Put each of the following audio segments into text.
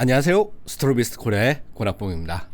안녕하세요. 스트로비스트 코리아의 권학봉입니다.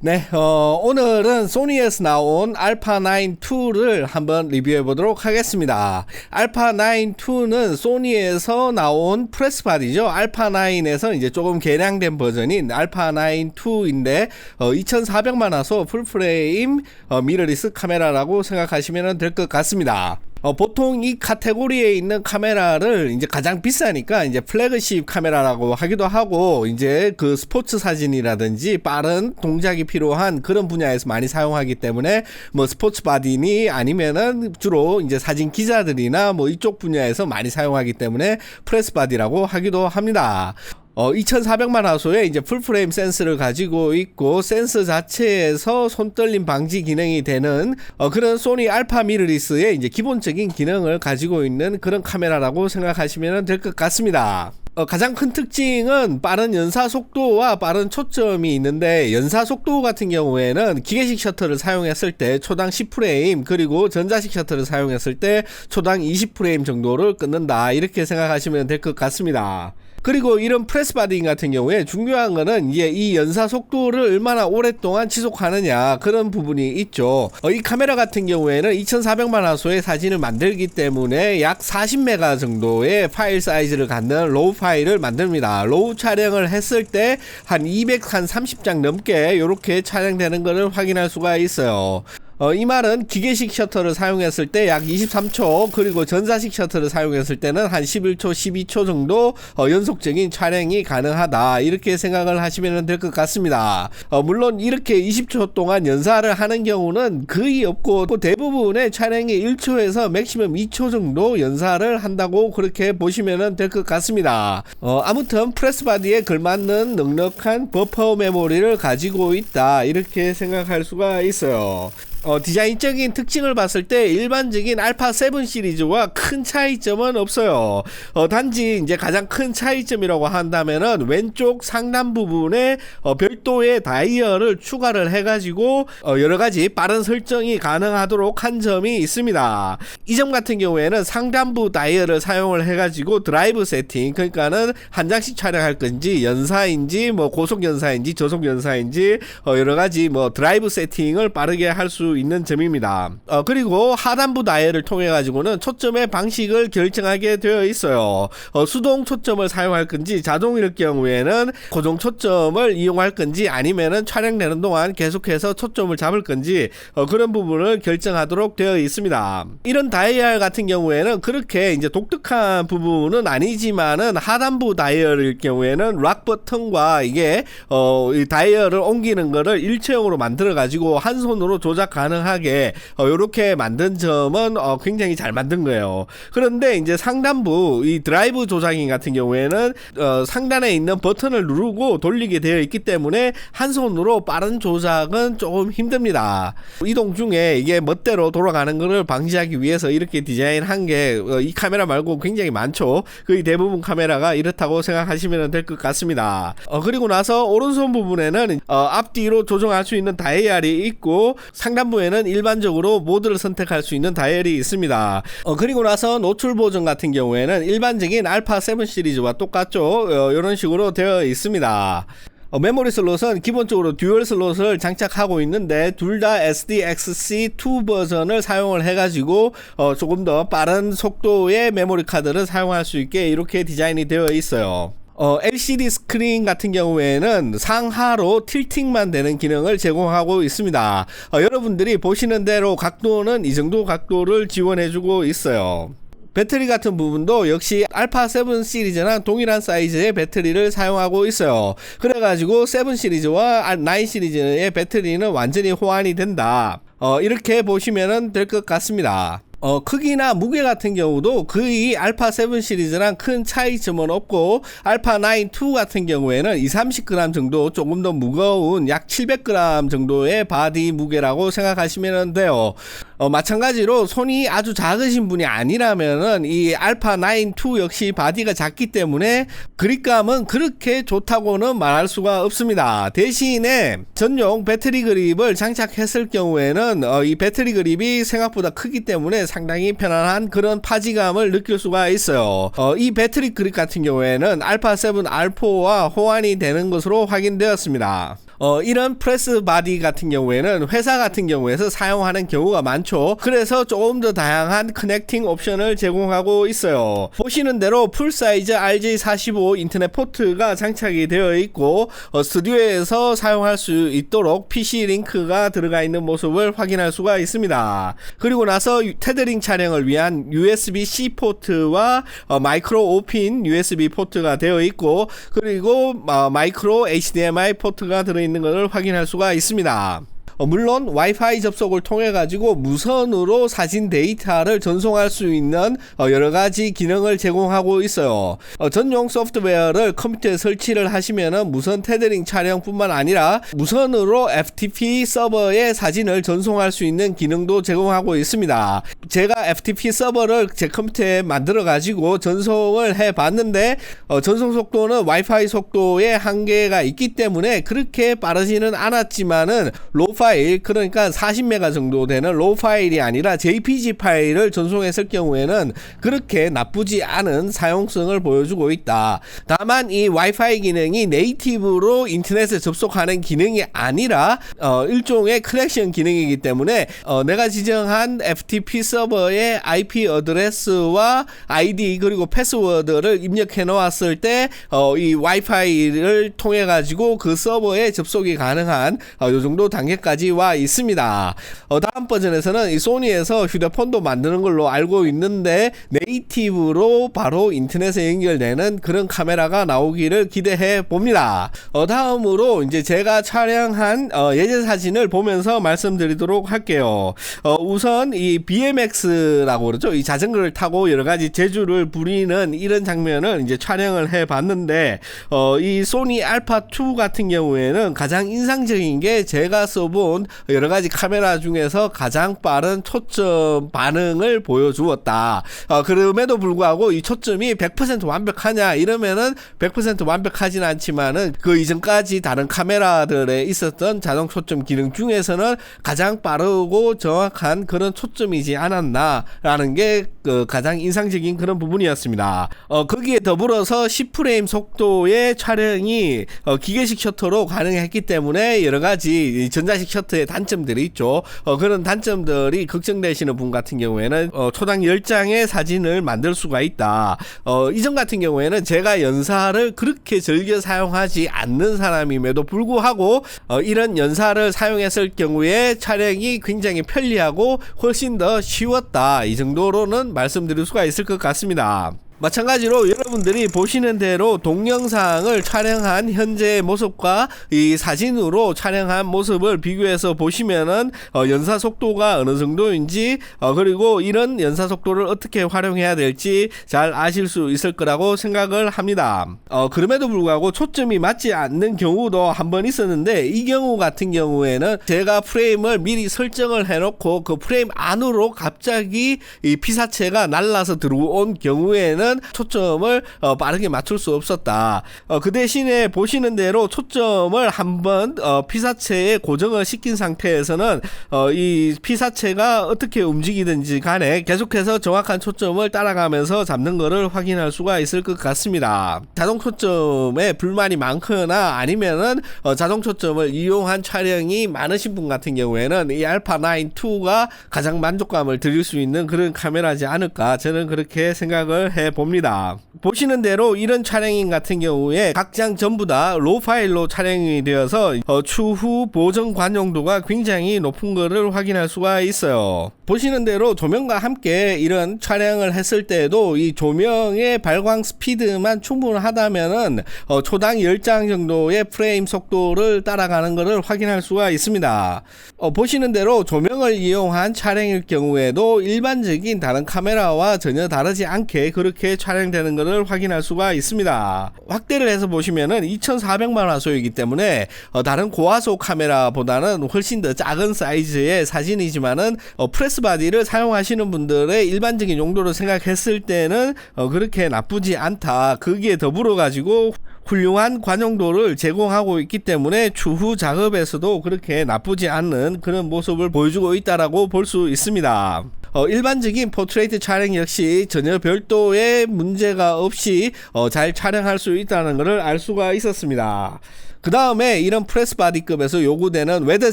네, 어, 오늘은 소니에서 나온 알파 9 2를 한번 리뷰해 보도록 하겠습니다. 알파 9 2는 소니에서 나온 프레스 바디죠. 알파 9에서 이제 조금 개량된 버전인 알파 9 2인데 어, 2,400만 화소 풀프레임 어, 미러리스 카메라라고 생각하시면 될 것 같습니다. 어, 보통 이 카테고리에 있는 카메라를 이제 가장 비싸니까 이제 플래그십 카메라라고 하기도 하고 이제 그 스포츠 사진이라든지 빠른 동작이 필요한 그런 분야에서 많이 사용하기 때문에 뭐 스포츠 바디니 아니면은 주로 이제 사진 기자들이나 뭐 이쪽 분야에서 많이 사용하기 때문에 프레스 바디라고 하기도 합니다. 어, 2400만 화소의 이제 풀프레임 센스를 가지고 있고 센서 자체에서 손떨림 방지 기능이 되는 어, 그런 소니 알파 미르리스의 이제 기본적인 기능을 가지고 있는 그런 카메라라고 생각하시면 될 것 같습니다. 어, 가장 큰 특징은 빠른 연사 속도와 빠른 초점이 있는데 연사 속도 같은 경우에는 기계식 셔터를 사용했을 때 초당 10프레임 그리고 전자식 셔터를 사용했을 때 초당 20프레임 정도를 끊는다 이렇게 생각하시면 될 것 같습니다. 그리고 이런 프레스 바딩 같은 경우에 중요한 거는 이제 이 연사 속도를 얼마나 오랫동안 지속하느냐 그런 부분이 있죠. 어, 이 카메라 같은 경우에는 2400만 화소의 사진을 만들기 때문에 약 40메가 정도의 파일 사이즈를 갖는 로우 파일을 만듭니다. 로우 촬영을 했을 때 한 230장 넘게 이렇게 촬영되는 것을 확인할 수가 있어요. 어, 이 말은 기계식 셔터를 사용했을 때 약 23초 그리고 전자식 셔터를 사용했을 때는 한 11초 12초 정도 어, 연속적인 촬영이 가능하다. 이렇게 생각을 하시면 될 것 같습니다. 어, 물론 이렇게 20초 동안 연사를 하는 경우는 거의 없고 대부분의 촬영이 1초에서 맥시멈 2초 정도 연사를 한다고 그렇게 보시면 될 것 같습니다. 어, 아무튼 프레스바디에 걸맞는 넉넉한 버퍼 메모리를 가지고 있다. 이렇게 생각할 수가 있어요 어, 디자인적인 특징을 봤을 때 일반적인 알파 7 시리즈와 큰 차이점은 없어요. 어, 단지 이제 가장 큰 차이점이라고 한다면은 왼쪽 상단 부분에 어, 별도의 다이얼을 추가를 해가지고 어, 여러 가지 빠른 설정이 가능하도록 한 점이 있습니다. 이 점 같은 경우에는 상단부 다이얼을 사용을 해가지고 드라이브 세팅 그러니까는 한 장씩 촬영할 건지 연사인지 뭐 고속 연사인지 저속 연사인지 어, 여러 가지 뭐 드라이브 세팅을 빠르게 할수 있는 점입니다. 어, 그리고 하단부 다이얼을 통해 가지고는 초점의 방식을 결정하게 되어 있어요. 어, 수동 초점을 사용할 건지 자동일 경우에는 고정 초점을 이용할 건지 아니면은 촬영되는 동안 계속해서 초점을 잡을 건지 어, 그런 부분을 결정하도록 되어 있습니다. 이런 다이얼 같은 경우에는 그렇게 이제 독특한 부분은 아니지만은 하단부 다이얼일 경우에는 락 버튼과 이게 어, 이 다이얼을 옮기는 거를 일체형으로 만들어 가지고 한 손으로 조작 가능하게 어, 이렇게 만든 점은 어, 굉장히 잘 만든 거예요. 그런데 이제 상단부 이 드라이브 조작인 같은 경우에는 어, 상단에 있는 버튼을 누르고 돌리게 되어 있기 때문에 한 손으로 빠른 조작은 조금 힘듭니다. 이동 중에 이게 멋대로 돌아가는 것을 방지하기 위해서 이렇게 디자인한 게이 어, 카메라 말고 굉장히 많죠. 거의 대부분 카메라가 이렇다고 생각하시면 될 것 같습니다. 어, 그리고 나서 오른손 부분에는 어, 앞뒤로 조정할 수 있는 다이얼이 있고 상단 상단부에는 일반적으로 모드를 선택할 수 있는 다이얼이 있습니다. 어, 그리고 나서 노출 보정 같은 경우에는 일반적인 알파 7 시리즈와 똑같죠. 어, 이런 식으로 되어 있습니다. 어, 메모리 슬롯은 기본적으로 듀얼 슬롯을 장착하고 있는데 둘 다 SDXC2 버전을 사용을 해가지고 어, 조금 더 빠른 속도의 메모리 카드를 사용할 수 있게 이렇게 디자인이 되어 있어요. 어, LCD 스크린 같은 경우에는 상하로 틸팅만 되는 기능을 제공하고 있습니다. 어, 여러분들이 보시는 대로 각도는 이 정도 각도를 지원해주고 있어요. 배터리 같은 부분도 역시 알파 7 시리즈나 동일한 사이즈의 배터리를 사용하고 있어요. 그래가지고 7 시리즈와 9 시리즈의 배터리는 완전히 호환이 된다. 어, 이렇게 보시면 될 것 같습니다. 어, 크기나 무게 같은 경우도 거의 알파 7 시리즈랑 큰 차이점은 없고 알파 9 2 같은 경우에는 2, 30g 정도 조금 더 무거운 약 700g 정도의 바디 무게라고 생각하시면 돼요. 어, 마찬가지로 손이 아주 작으신 분이 아니라면은 이 알파 9 2 역시 바디가 작기 때문에 그립감은 그렇게 좋다고는 말할 수가 없습니다. 대신에 전용 배터리 그립을 장착했을 경우에는 어, 이 배터리 그립이 생각보다 크기 때문에 상당히 편안한 그런 파지감을 느낄 수가 있어요. 어, 이 배터리 그립 같은 경우에는 알파 7 R4와 호환이 되는 것으로 확인되었습니다. 어, 이런 프레스 바디 같은 경우에는 회사 같은 경우에서 사용하는 경우가 많죠. 그래서 조금 더 다양한 커넥팅 옵션을 제공하고 있어요. 보시는 대로 풀사이즈 RJ45 인터넷 포트가 장착이 되어 있고 어, 스튜디오에서 사용할 수 있도록 PC 링크가 들어가 있는 모습을 확인할 수가 있습니다. 그리고 나서 테드링 촬영을 위한 USB-C 포트와 어, 마이크로 5핀 USB 포트가 되어 있고 그리고 어, 마이크로 HDMI 포트가 들어있는 것을 확인할 수가 있습니다. 어, 물론 와이파이 접속을 통해 가지고 무선으로 사진 데이터를 전송할 수 있는 어, 여러 가지 기능을 제공하고 있어요. 어, 전용 소프트웨어를 컴퓨터에 설치를 하시면은 무선 테더링 촬영뿐만 아니라 무선으로 FTP 서버에 사진을 전송할 수 있는 기능도 제공하고 있습니다. 제가 FTP 서버를 제 컴퓨터에 만들어 가지고 전송을 해 봤는데 어, 전송 속도는 와이파이 속도에 한계가 있기 때문에 그렇게 빠르지는 않았지만은 로우 파일 그러니까 40메가 정도 되는 로우 파일이 아니라 JPG 파일을 전송했을 경우에는 그렇게 나쁘지 않은 사용성을 보여주고 있다. 다만 이 와이파이 기능이 네이티브로 인터넷에 접속하는 기능이 아니라 어, 일종의 커넥션 기능이기 때문에 어, 내가 지정한 FTP 서버의 IP 어드레스와 아이디 그리고 패스워드를 입력해 놓았을 때이 어, 와이파이를 통해 가지고 그 서버에 접속이 가능한 어, 요 정도 단계까지 까지 와 있습니다. 어, 다음 버전에서는 이 소니에서 휴대폰도 만드는 걸로 알고 있는데 네이티브로 바로 인터넷에 연결되는 그런 카메라가 나오기를 기대해 봅니다. 어, 다음으로 이제 제가 촬영한 어, 예제 사진을 보면서 말씀드리도록 할게요. 어, 우선 이 BMX라고 그러죠. 이 자전거를 타고 여러 가지 재주를 부리는 이런 장면을 이제 촬영을 해 봤는데 어, 이 소니 알파 2 같은 경우에는 가장 인상적인 게 제가 써본 본 여러 가지 카메라 중에서 가장 빠른 초점 반응을 보여주었다. 어, 그럼에도 불구하고 이 초점이 100% 완벽하냐 이러면은 100% 완벽하진 않지만은 그 이전까지 다른 카메라들에 있었던 자동 초점 기능 중에서는 가장 빠르고 정확한 그런 초점이지 않았나라는 게 그 가장 인상적인 그런 부분이었습니다. 어, 거기에 더불어서 10프레임 속도의 촬영이 어, 기계식 셔터로 가능했기 때문에 여러 가지 전자식 셔터의 단점들이 있죠. 어, 그런 단점들이 걱정되시는 분 같은 경우에는 어, 초당 10장의 사진을 만들 수가 있다. 어, 이전 같은 경우에는 제가 연사를 그렇게 즐겨 사용하지 않는 사람임에도 불구하고 어, 이런 연사를 사용했을 경우에 촬영이 굉장히 편리하고 훨씬 더 쉬웠다. 이 정도로는 말씀드릴 수가 있을 것 같습니다. 마찬가지로 여러분들이 보시는 대로 동영상을 촬영한 현재의 모습과 이 사진으로 촬영한 모습을 비교해서 보시면은 어, 연사 속도가 어느 정도인지 어, 그리고 이런 연사 속도를 어떻게 활용해야 될지 잘 아실 수 있을 거라고 생각을 합니다. 어, 그럼에도 불구하고 초점이 맞지 않는 경우도 한 번 있었는데 이 경우 같은 경우에는 제가 프레임을 미리 설정을 해놓고 그 프레임 안으로 갑자기 이 피사체가 날라서 들어온 경우에는 때는 초점을 어, 빠르게 맞출 수 없었다. 어, 그 대신에 보시는 대로 초점을 한번 어, 피사체에 고정을 시킨 상태에서는 어, 이 피사체가 어떻게 움직이든지 간에 계속해서 정확한 초점을 따라가면서 잡는 것을 확인할 수가 있을 것 같습니다. 자동 초점에 불만이 많거나 아니면은 어, 자동 초점을 이용한 촬영이 많으신 분 같은 경우에는 이 알파 9 2가 가장 만족감을 드릴 수 있는 그런 카메라지 않을까 저는 그렇게 생각을 해 봅니다. 봅니다. 보시는 대로 이런 촬영인 같은 경우에 각장 전부 다 로 파일로 촬영이 되어서 어, 추후 보정 관용도가 굉장히 높은 것을 확인할 수가 있어요. 보시는 대로 조명과 함께 이런 촬영을 했을 때도 이 조명의 발광 스피드만 충분하다면은 어, 초당 10장 정도의 프레임 속도를 따라가는 것을 확인할 수가 있습니다. 어, 보시는 대로 조명을 이용한 촬영일 경우에도 일반적인 다른 카메라와 전혀 다르지 않게 그렇게 그렇게 촬영되는 것을 확인할 수가 있습니다. 확대를 해서 보시면은 2400만 화소이기 때문에 어, 다른 고화소 카메라보다는 훨씬 더 작은 사이즈의 사진이지만은 어, 프레스 바디를 사용하시는 분들의 일반적인 용도로 생각했을 때는 어, 그렇게 나쁘지 않다. 거기에 더불어 가지고 훌륭한 관용도를 제공하고 있기 때문에 추후 작업에서도 그렇게 나쁘지 않는 그런 모습을 보여주고 있다라고 볼 수 있습니다. 어, 일반적인 포트레이트 촬영 역시 전혀 별도의 문제가 없이 어, 잘 촬영할 수 있다는 것을 알 수가 있었습니다. 그 다음에 이런 프레스 바디급에서 요구되는 웨더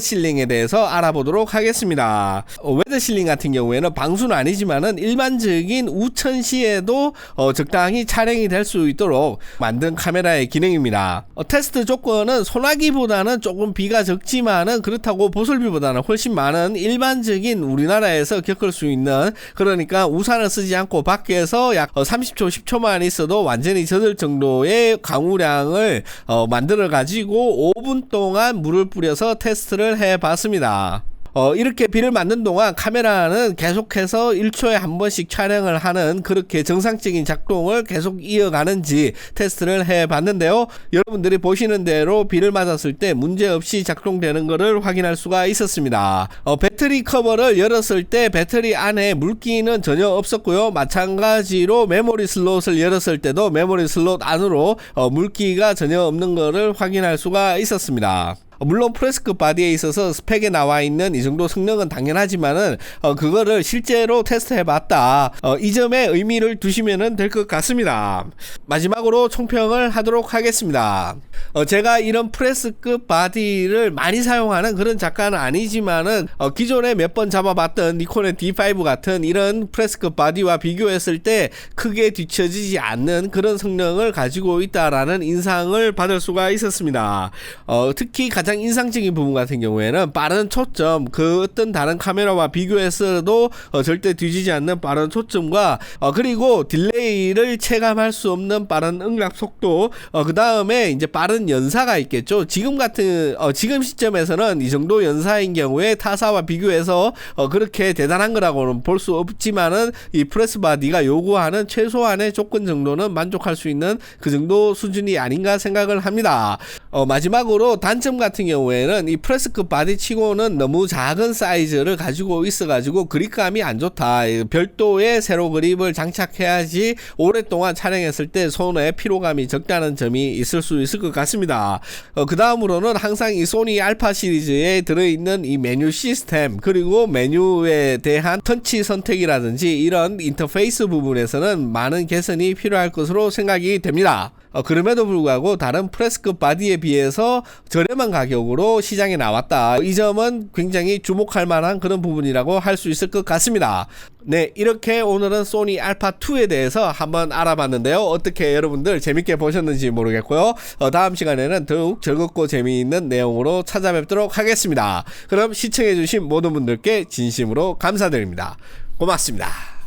실링에 대해서 알아보도록 하겠습니다. 어, 웨더 실링 같은 경우에는 방수는 아니지만은 일반적인 우천 시에도 어, 적당히 촬영이 될 수 있도록 만든 카메라의 기능입니다. 어, 테스트 조건은 소나기보다는 조금 비가 적지만은 그렇다고 보슬비보다는 훨씬 많은 일반적인 우리나라에서 겪을 수 있는 그러니까 우산을 쓰지 않고 밖에서 약 어, 30초 10초만 있어도 완전히 젖을 정도의 강우량을 어, 만들어 가지고 5분 동안 물을 뿌려서 테스트를 해 봤습니다. 어, 이렇게 비를 맞는 동안 카메라는 계속해서 1초에 한 번씩 촬영을 하는 그렇게 정상적인 작동을 계속 이어가는지 테스트를 해 봤는데요. 여러분들이 보시는 대로 비를 맞았을 때 문제없이 작동되는 것을 확인할 수가 있었습니다. 어, 배터리 커버를 열었을 때 배터리 안에 물기는 전혀 없었고요. 마찬가지로 메모리 슬롯을 열었을 때도 메모리 슬롯 안으로 어, 물기가 전혀 없는 것을 확인할 수가 있었습니다. 어, 물론 프레스급 바디에 있어서 스펙에 나와 있는 이 정도 성능은 당연하지만은 어, 그거를 실제로 테스트해 봤다. 어, 이 점에 의미를 두시면 될 것 같습니다. 마지막으로 총평을 하도록 하겠습니다. 어, 제가 이런 프레스급 바디를 많이 사용하는 그런 작가는 아니지만은 어, 기존에 몇 번 잡아봤던 니콘의 D5 같은 이런 프레스급 바디와 비교했을 때 크게 뒤처지지 않는 그런 성능을 가지고 있다라는 인상을 받을 수가 있었습니다. 어, 특히 가장 인상적인 부분 같은 경우에는 빠른 초점, 그 어떤 다른 카메라와 비교했어도 어, 절대 뒤지지 않는 빠른 초점과 어, 그리고 딜레이를 체감할 수 없는 빠른 응답 속도, 어, 그 다음에 이제 빠른 연사가 있겠죠. 지금 같은 어, 지금 시점에서는 이 정도 연사인 경우에 타사와 비교해서 어, 그렇게 대단한 거라고는 볼 수 없지만은 이 프레스 바디가 요구하는 최소한의 조건 정도는 만족할 수 있는 그 정도 수준이 아닌가 생각을 합니다. 어, 마지막으로 단점 같은 경우에는 이 프레스급 바디 치고는 너무 작은 사이즈를 가지고 있어가지고 그립감이 안 좋다. 이 별도의 세로 그립을 장착해야지 오랫동안 촬영했을 때 손에 피로감이 적다는 점이 있을 수 있을 것 같습니다. 어, 그 다음으로는 항상 이 소니 알파 시리즈에 들어있는 이 메뉴 시스템 그리고 메뉴에 대한 터치 선택이라든지 이런 인터페이스 부분에서는 많은 개선이 필요할 것으로 생각이 됩니다. 어, 그럼에도 불구하고 다른 프레스급 바디에 비해서 저렴한 가격으로 시장에 나왔다. 이 점은 굉장히 주목할 만한 그런 부분이라고 할 수 있을 것 같습니다. 네, 이렇게 오늘은 소니 알파 2에 대해서 한번 알아봤는데요. 어떻게 여러분들 재밌게 보셨는지 모르겠고요. 어, 다음 시간에는 더욱 즐겁고 재미있는 내용으로 찾아뵙도록 하겠습니다. 그럼 시청해주신 모든 분들께 진심으로 감사드립니다. 고맙습니다.